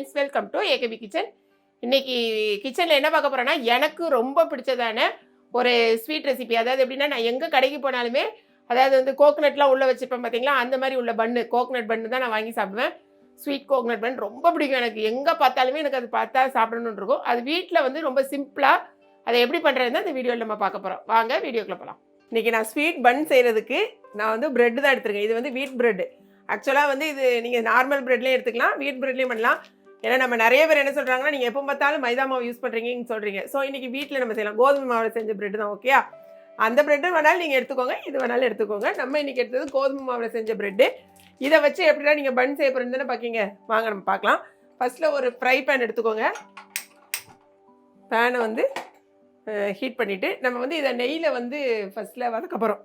Friends welcome to AKP kitchen இன்னைக்கு கிச்சனில் என்ன பார்க்க போகிறேன்னா எனக்கு ரொம்ப பிடிச்சதான ஒரு ஸ்வீட் ரெசிபி அதாவது எப்படின்னா நான் எங்கே கடைக்கு போனாலுமே அதாவது வந்து கோகனட்லாம் உள்ளே வச்சுருப்பேன் பார்த்தீங்களா அந்த மாதிரி உள்ள பன்னு கோகனட் பன்னு தான் நான் வாங்கி சாப்பிடுவேன். ஸ்வீட் கோகனட் பன் ரொம்ப பிடிக்கும் எனக்கு. எங்கே பார்த்தாலுமே எனக்கு அது பார்த்தா சாப்பிடணுன்னு இருக்கும். அது வீட்டில் வந்து ரொம்ப சிம்பிளாக அதை எப்படி பண்ணுறதுன்னு அந்த வீடியோவில் நம்ம பார்க்க போகிறோம் வாங்க வீடியோக்குள்ள போகலாம் இன்றைக்கி நான் ஸ்வீட் பன் செய்கிறதுக்கு நான் வந்து ப்ரெட்டு தான் எடுத்துருக்கேன். இது வந்து வீட் ப்ரெட்டு ஆக்சுவலாக வந்து இது நீங்கள் நார்மல் ப்ரெட்லேயும் எடுத்துக்கலாம். வீட் ப்ரெட்லேயும் பண்ணலாம். ஏன்னா நம்ம நிறைய பேர் என்ன சொல்கிறாங்கன்னா நீங்கள் எப்போ பார்த்தாலும் மைதா மாவு யூஸ் பண்ணுறீங்கன்னு சொல்கிறீங்க ஸோ இன்றைக்கி வீட்டில் நம்ம செய்யலாம். கோதுமை மாவில் செஞ்ச பிரெட் தான் ஓகேயா அந்த பிரெட்டு வேணாலும் நீங்கள் எடுத்துக்கோங்க இது வேணாலும் எடுத்துக்கோங்க. நம்ம இன்றைக்கி எடுத்தது கோதுமை மாவில் செஞ்ச பிரெட்டு இதை வச்சு எப்படின்னா நீங்கள் பன் செய்ய போகிறேன்னு தானே பார்க்கீங்க வாங்க நம்ம பார்க்கலாம் ஃபஸ்ட்டில் ஒரு ஃப்ரை பேன் எடுத்துக்கோங்க. பேனை வந்து ஹீட் பண்ணிவிட்டு நம்ம வந்து இதை நெய்யில் வந்து ஃபஸ்ட்டில் வதக்க போகிறோம்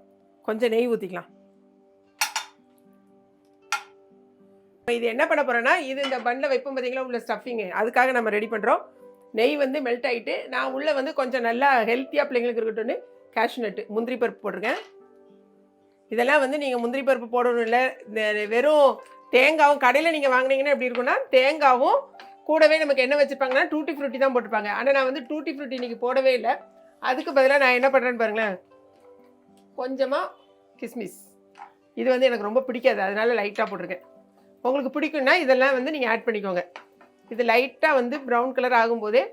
கொஞ்சம் நெய் ஊற்றிக்கலாம் இது என்ன பண்ண போகிறோன்னா இது இந்த பன்னில் வைப்போம் பார்த்தீங்களா உள்ள ஸ்டஃபிங்கு அதுக்காக நம்ம ரெடி பண்ணுறோம் நெய் வந்து மெல்ட் ஆகிட்டு நான் உள்ளே வந்து கொஞ்சம் நல்லா ஹெல்த்தியாக பிள்ளைங்களுக்கு இருக்கட்டும்னு கேஷ்யூ நட்டு முந்திரி பருப்பு போட்டிருக்கேன். இதெல்லாம் வந்து நீங்கள் முந்திரி பருப்பு போடணும் இல்லை இந்த வெறும் தேங்காவும் கடையில் நீங்கள் வாங்கினீங்கன்னா எப்படி இருக்கும்னா தேங்காவும் கூடவே நமக்கு என்ன வச்சுருப்பாங்கன்னா டூட்டி ஃப்ரூட்டி தான் போட்டிருப்பாங்க. ஆனால் நான் வந்து டூட்டி ஃப்ரூட்டி இன்றைக்கி போடவே இல்லை. அதுக்கு பதிலாக நான் என்ன பண்ணுறேன்னு பாருங்களேன். கொஞ்சமாக கிஸ்மிஸ். இது வந்து எனக்கு ரொம்ப பிடிக்காது. அதனால் லைட்டாக போட்டிருக்கேன். உங்களுக்கு பிடிக்கும்னா இதெல்லாம் வந்து நீங்கள் ஆட் பண்ணிக்கோங்க. இது லைட்டாக வந்து ப்ரௌன் கலர் ஆகும்போதே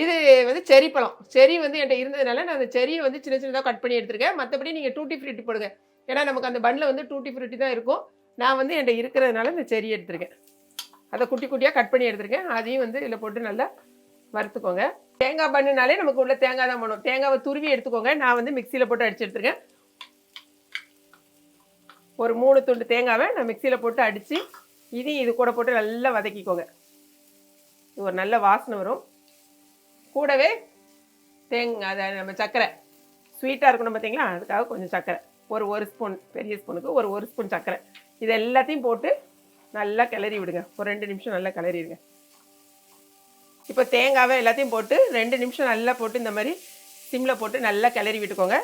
இது வந்து செரி பழம். செரி வந்து என்கிட்ட இருந்ததுனால நான் அந்த செரியை வந்து சின்ன சின்னதாக கட் பண்ணி எடுத்துருக்கேன். மற்றபடி நீங்கள் டூட்டி ஃப்ரூட்டி போடுங்க. ஏன்னா நமக்கு அந்த பன்னில் வந்து டூட்டி ஃப்ரூட்டி தான் இருக்கும். நான் வந்து என்கிட்ட இருக்கிறதுனால இந்த செரி எடுத்திருக்கேன். அதை குட்டி குட்டியாக கட் பண்ணி எடுத்திருக்கேன். அதையும் வந்து இதில் போட்டு நல்லா வறுத்துக்கோங்க. தேங்காய் பண்ணுனாலே நமக்கு உள்ள தேங்காய் தான் பண்ணும் தேங்காவை துருவி எடுத்துக்கோங்க. நான் வந்து மிக்சியில் போட்டு அடிச்சு எடுத்துருக்கேன். ஒரு மூணு துண்டு தேங்காவை நான் மிக்சியில் போட்டு அடித்து இதையும் இது கூட போட்டு நல்லா வதக்கிக்கோங்க. இது ஒரு நல்ல வாசனை வரும். கூடவே தேங்காய் அதை நம்ம சர்க்கரை ஸ்வீட்டாக இருக்கணும் பார்த்தீங்களா அதுக்காக கொஞ்சம் சர்க்கரை ஒரு ஒரு ஸ்பூன் பெரிய ஸ்பூனுக்கு ஒரு ஒரு ஸ்பூன் சர்க்கரை இது எல்லாத்தையும் போட்டு நல்லா கிளறி விடுங்க. ஒரு ரெண்டு நிமிஷம் நல்லா கிளறிடுங்க. இப்போ தேங்காவை எல்லாத்தையும் போட்டு ரெண்டு நிமிஷம் நல்லா போட்டு இந்த மாதிரி சிம்மில் போட்டு நல்லா கிளறி விட்டுக்கோங்க.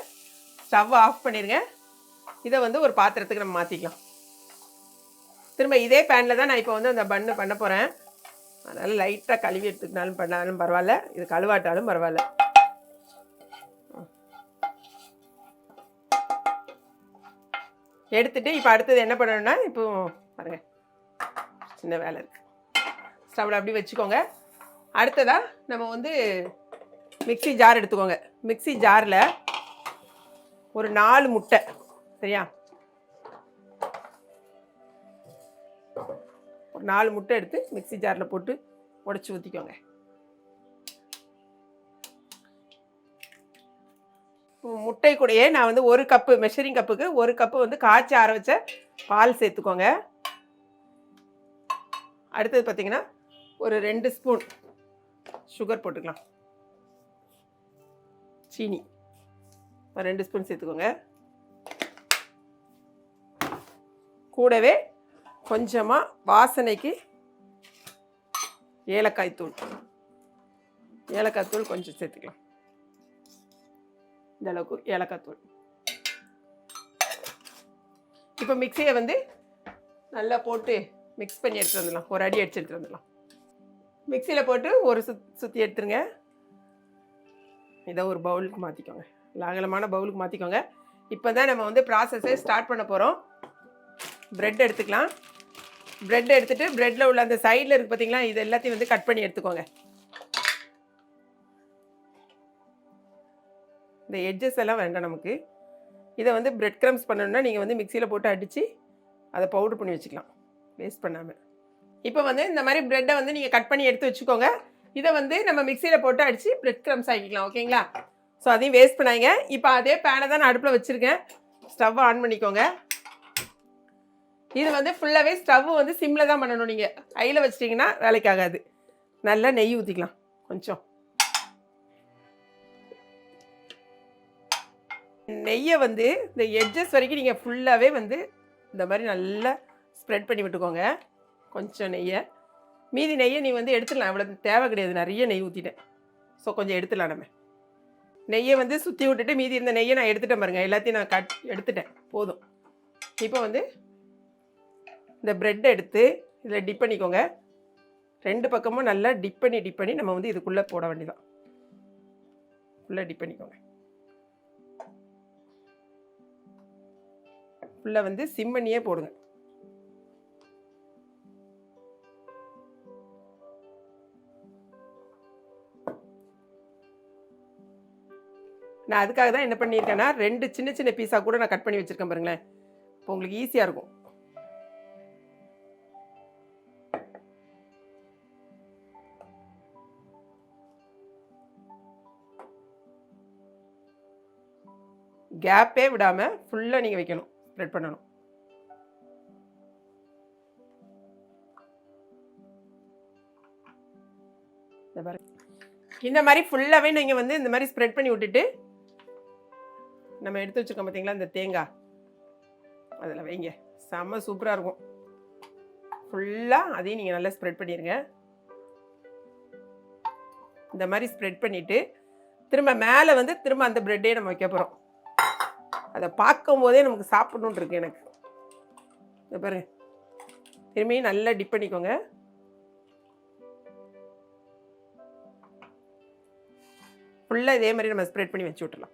ஸ்டவ் ஆஃப் பண்ணிடுங்க. இதை வந்து ஒரு பாத்திரத்துக்கு நம்ம மாற்றிக்கலாம் திரும்ப இதே பேனில் தான் நான் இப்போ வந்து அந்த பன்னு பண்ண போகிறேன் அதனால் லைட்டாக கழுவி எடுத்துக்கினாலும் பண்ணாலும் பரவாயில்ல. இது கழுவாட்டாலும் பரவாயில்ல. எடுத்துட்டு இப்போ அடுத்தது என்ன பண்ணணும்னா இப்போ பாருங்க. சின்ன வேலை இருக்குது ஸ்டவ்வில் அப்படி வச்சுக்கோங்க. அடுத்ததாக நம்ம வந்து மிக்ஸி ஜார் எடுத்துக்கோங்க. மிக்ஸி ஜாரில் ஒரு நாலு முட்டை சரியா? ஒரு நாலு முட்டை எடுத்து மிக்ஸி ஜாரில் போட்டு உடச்சி ஊற்றிக்கோங்க முட்டை கூடயே நான் வந்து ஒரு கப்பு மெஷரிங் கப்புக்கு ஒரு கப்பு வந்து காய்ச்சி ஆற வச்ச பால் சேர்த்துக்கோங்க. அடுத்தது பார்த்தீங்கன்னா ஒரு ரெண்டு ஸ்பூன் சுகர் போட்டுக்கலாம். சீனி. ரெண்டு ஸ்பூன் சேர்த்துக்கோங்க. கூடவே கொஞ்சமாக வாசனைக்கு ஏலக்காய் தூள். ஏலக்காய் தூள் கொஞ்சம் சேர்த்துக்கலாம். இந்த அளவுக்கு ஏலக்காய் தூள். இப்போ மிக்சியை வந்து நல்லா போட்டு மிக்ஸ் பண்ணி எடுத்துகிட்டு வந்துடலாம். ஒரு அடி அடிச்சு எடுத்துகிட்டு வந்துடலாம். மிக்சியில் போட்டு ஒரு சுத் சுற்றி எடுத்துருங்க. இதை ஒரு பவுலுக்கு மாற்றிக்கோங்க அகலமான பவுலுக்கு மாற்றிக்கோங்க இப்போ தான் நம்ம வந்து ப்ராசஸே ஸ்டார்ட் பண்ண போகிறோம் ப்ரெட் எடுத்துக்கலாம். ப்ரெட் எடுத்துகிட்டு ப்ரெட்டில் உள்ள அந்த சைடில் இருக்குது பார்த்தீங்களா இது எல்லாத்தையும் வந்து கட் பண்ணி எடுத்துக்கோங்க. இந்த எட்ஜஸ் எல்லாம் வேண்டாம் நமக்கு. இதை வந்து ப்ரெட் க்ரம்ஸ் பண்ணணும்னா நீங்கள் வந்து மிக்சியில் போட்டு அடித்து அதை பவுடர் பண்ணி வச்சுக்கலாம். வேஸ்ட் பண்ணாமல் இப்போ வந்து இந்த மாதிரி ப்ரெட்டை வந்து நீங்கள் கட் பண்ணி எடுத்து வச்சுக்கோங்க. இதை வந்து நம்ம மிக்சியில் போட்டு அடித்து ப்ரெட் க்ரம்ஸ் ஆக்கிக்கலாம் ஓகேங்களா? ஸோ அதையும் வேஸ்ட் பண்ணாங்க இப்போ அதே பேனை தான் நான் அடுப்பில் வச்சுருக்கேன். ஸ்டவ் ஆன் பண்ணிக்கோங்க. இது வந்து ஃபுல்லாகவே ஸ்டவ் வந்து சிம்மில் தான் பண்ணணும் நீங்கள் கையில் வச்சிட்டிங்கன்னா வேலைக்கு ஆகாது. நல்லா நெய் ஊற்றிக்கலாம் கொஞ்சம். நெய்யை வந்து இந்த எட்ஜஸ் வரைக்கும் நீங்கள் ஃபுல்லாகவே வந்து இந்த மாதிரி நல்லா ஸ்ப்ரெட் பண்ணி விட்டுக்கோங்க. கொஞ்சம் நெய்யை. மீதி நெய்யை நீ வந்து எடுத்துடலாம். இவ்வளோ தேவை கிடையாது. நிறைய நெய் ஊற்றிட்டேன் ஸோ கொஞ்சம் எடுத்துடலாம் நம்ம. நெய்யை வந்து சுற்றி விட்டுட்டு மீதி இருந்த நெய்யை நான் எடுத்துட்டேன் பாருங்கள் எல்லாத்தையும் நான் கட் எடுத்துட்டேன். போதும். இப்போ வந்து இந்த ப்ரெட் எடுத்து இதில் டிப் பண்ணிக்கோங்க. ரெண்டு பக்கமும் நல்லா டிப் பண்ணி டிப் பண்ணி நம்ம வந்து இதுக்குள்ளே போட வேண்டியதான் ஃபுல்லாக டிப் பண்ணிக்கோங்க. ஃபுல்லாக வந்து சிம் பண்ணியே போடுங்க. நான் அதுக்காக தான் என்ன பண்ணியிருக்கேன்னா ரெண்டு சின்ன சின்ன பீஸாக கூட நான் கட் பண்ணி வச்சுருக்கேன் பாருங்களேன். இப்போ உங்களுக்கு ஈஸியாக இருக்கும். கேப்பே விடாமல் ஃபுல்லாக நீங்கள் வைக்கணும். ஸ்ப்ரெட் பண்ணணும். இந்த மாதிரி ஃபுல்லாகவே நீங்கள் வந்து இந்த மாதிரி ஸ்ப்ரெட் பண்ணி விட்டுட்டு நம்ம எடுத்து வச்சுருக்கோம் பார்த்தீங்களா இந்த தேங்காய். அதில் வைங்க. செம்ம சூப்பராக இருக்கும். ஃபுல்லாக அதையும் நீங்கள் நல்லா ஸ்ப்ரெட் பண்ணிடுங்க இந்த மாதிரி ஸ்ப்ரெட் பண்ணிவிட்டு திரும்ப மேலே வந்து திரும்ப அந்த ப்ரெட்டே நம்ம வைக்க போகிறோம் அதை பார்க்கும் போதே நமக்கு சாப்பிடணுன் இருக்கு எனக்கு. இந்த பாரு. திரும்பி நல்லா டிப் பண்ணிக்கோங்க. ஃபுல்லாக இதே மாதிரி நம்ம ஸ்ப்ரெட் பண்ணி வச்சு விட்டுலாம்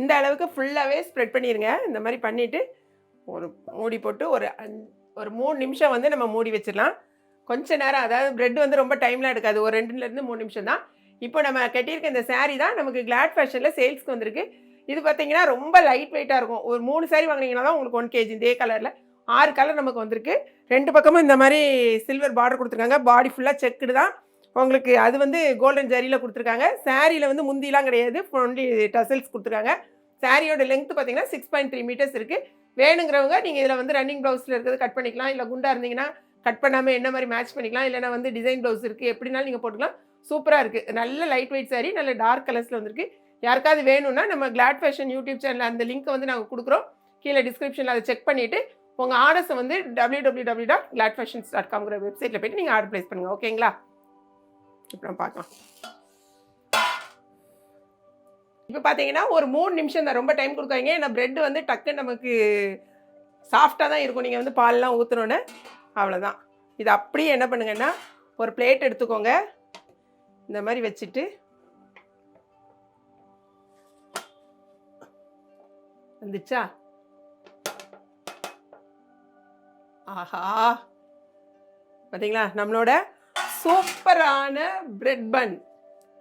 இந்த அளவுக்கு ஃபுல்லாகவே ஸ்ப்ரெட் பண்ணிடுங்க இந்த மாதிரி பண்ணிவிட்டு ஒரு மூடி போட்டு ஒரு அஞ் ஒரு மூணு நிமிஷம் வந்து நம்ம மூடி வச்சிடலாம். கொஞ்ச நேரம் அதாவது ப்ரெட் வந்து ரொம்ப டைம்லாம் எடுக்காது. ஒரு ரெண்டுலேருந்து மூணு நிமிஷம் தான் இப்போ நம்ம கட்டியிருக்க இந்த சாரீ தான் நமக்கு கிளாட் ஃபேஷனில் சேல்ஸ்க்கு வந்திருக்கு. இது பார்த்தீங்கன்னா ரொம்ப லைட் வெயிட்டாக இருக்கும். ஒரு மூணு சாரி வாங்குனீங்கன்னா தான் உங்களுக்கு ஒன் கேஜி இதே கலரில் ஆறு கலர் நமக்கு வந்திருக்கு. ரெண்டு பக்கமும் இந்த மாதிரி சில்வர் பார்டர் கொடுத்துருக்காங்க. பாடி ஃபுல்லாக செக்குடு தான். உங்களுக்கு அது வந்து கோல்டன் ஜரியில் கொடுத்துருக்காங்க. சாரியில் வந்து முந்திலாம் கிடையாது. ஒன்லி டசல்ஸ் கொடுத்துருக்காங்க. சாரியோட லென்த் பார்த்தீங்கன்னா சிக்ஸ் பாயிண்ட் த்ரீ மீட்டர்ஸ் இருக்குது வேணுங்கிறவங்க நீங்கள் இதில் வந்து ரன்னிங் ப்ளவுஸில் இருக்கிறது கட் பண்ணிக்கலாம். இல்லை குண்டாக இருந்தீங்கன்னா கட் பண்ணாமல் என்ன மாதிரி மேட்ச் பண்ணிக்கலாம். இல்லைனா வந்து டிசைன் ப்ளவுஸ் இருக்குது எப்படினாலும் நீங்கள் போட்டுக்கலாம். சூப்பராக இருக்குது நல்ல லைட் வெயிட் saree நல்ல டார்க் கலர்ஸில் வந்திருக்கு. யாருக்காவது வேணும்னா நம்ம கிளாட் ஃபேஷன் யூடியூப் சேனல் அந்த லிங்க்கை வந்து நாங்கள் கொடுக்குறோம். கீழே டிஸ்கிரிப்ஷனில் அதை செக் பண்ணிவிட்டு உங்கள் ஆர்டர்ஸை வந்து W W W dot glad fashions dot காம்ங்கிற வெப்சைட்டில் போய்ட்டு நீங்கள் ஆர்டர் ப்ளேஸ் பண்ணுங்கள் ஓகேங்களா இப்போ பார்க்கலாம். இப்போ பார்த்தீங்கன்னா ஒரு மூணு நிமிஷம் தான். ரொம்ப டைம் கொடுக்காங்க ஏன்னா ப்ரெட் வந்து டக்குன்னு நமக்கு சாஃப்டாக தான் இருக்கும். நீங்கள் வந்து பால்லாம் ஊற்றுனோன்னே அவ்வளோதான் இது அப்படியே என்ன பண்ணுங்கன்னா ஒரு பிளேட் எடுத்துக்கோங்க. இந்த மாதிரி வச்சுட்டு வந்துச்சா? ஆஹா. பார்த்தீங்களா நம்மளோட சூப்பரான பிரெட் பன்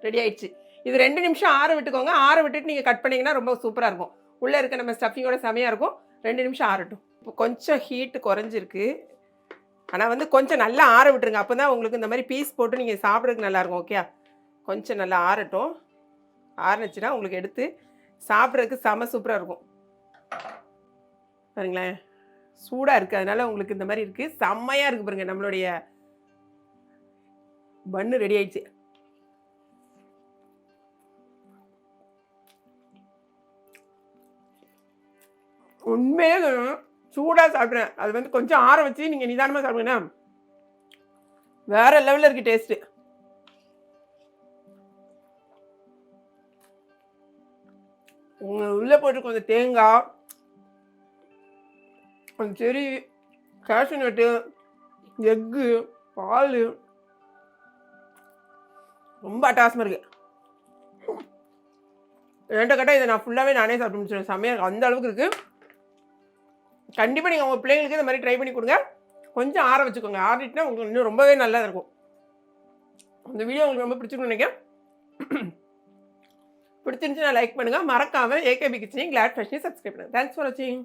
ரெடி ஆயிடுச்சு. இது ரெண்டு நிமிஷம் ஆற விட்டுக்கோங்க. ஆற விட்டுட்டு நீங்கள் கட் பண்ணிங்கன்னா ரொம்ப சூப்பராக இருக்கும். உள்ளே இருக்க நம்ம ஸ்டஃபிங்கோட செமையாக இருக்கும். ரெண்டு நிமிஷம் ஆறட்டும். இப்போ கொஞ்சம் ஹீட்டு குறைஞ்சிருக்கு. ஆனால் வந்து கொஞ்சம் நல்லா ஆற விட்டுருங்க. அப்போ தான் உங்களுக்கு இந்த மாதிரி பீஸ் போட்டு நீங்கள் சாப்பிட்றதுக்கு நல்லாயிருக்கும் ஓகே கொஞ்சம் நல்லா ஆறட்டும். ஆறுனுச்சுன்னா உங்களுக்கு எடுத்து சாப்பிட்றதுக்கு செம சூப்பராக இருக்கும். பாருங்களேன். சூடாக இருக்குது அதனால உங்களுக்கு இந்த மாதிரி இருக்குது செம்மையாக இருக்குது பாருங்க. நம்மளுடைய பன்னு ரெடி ஆயிடுச்சு. உண்மையாக சொல்லணும் சூடாக சாப்பிட்றேன். அது வந்து கொஞ்சம் ஆற வச்சு நீங்கள் நிதானமாக சாப்பிடுங்கண்ணா வேறு லெவலில் இருக்குது டேஸ்ட்டு உங்கள் உள்ளே போட்டு கொஞ்சம் தேங்காய் கொஞ்சம் செரி கேஷ்யூ நட்டு எக்கு பால். ரொம்ப அட்டாசமாக இருக்குது என்கிட்ட கேட்டால் இதை நான் ஃபுல்லாகவே நானே சாப்பிட்டு முடிச்சிடுவேன் செம்மையாக அந்த அளவுக்கு இருக்குது கண்டிப்பாக நீங்கள் உங்கள் பிள்ளைங்களுக்கு இந்த மாதிரி ட்ரை பண்ணி கொடுங்க. கொஞ்சம் ஆற வச்சுக்கோங்க. ஆறிட்டுனா உங்களுக்கு இன்னும் ரொம்பவே நல்லா இருக்கும். இந்த வீடியோ உங்களுக்கு ரொம்ப பிடிச்சிருக்குன்னு நினைக்கிறேன். பிடிச்சிருந்துச்சுன்னா லைக் பண்ணுங்கள் மறக்காமல் ஏகேபி கிச்சனையும் கிளாட் ஃபேஷனையும் சப்ஸ்கிரைப் பண்ணுங்கள் தேங்க்ஸ் ஃபார் வாட்சிங்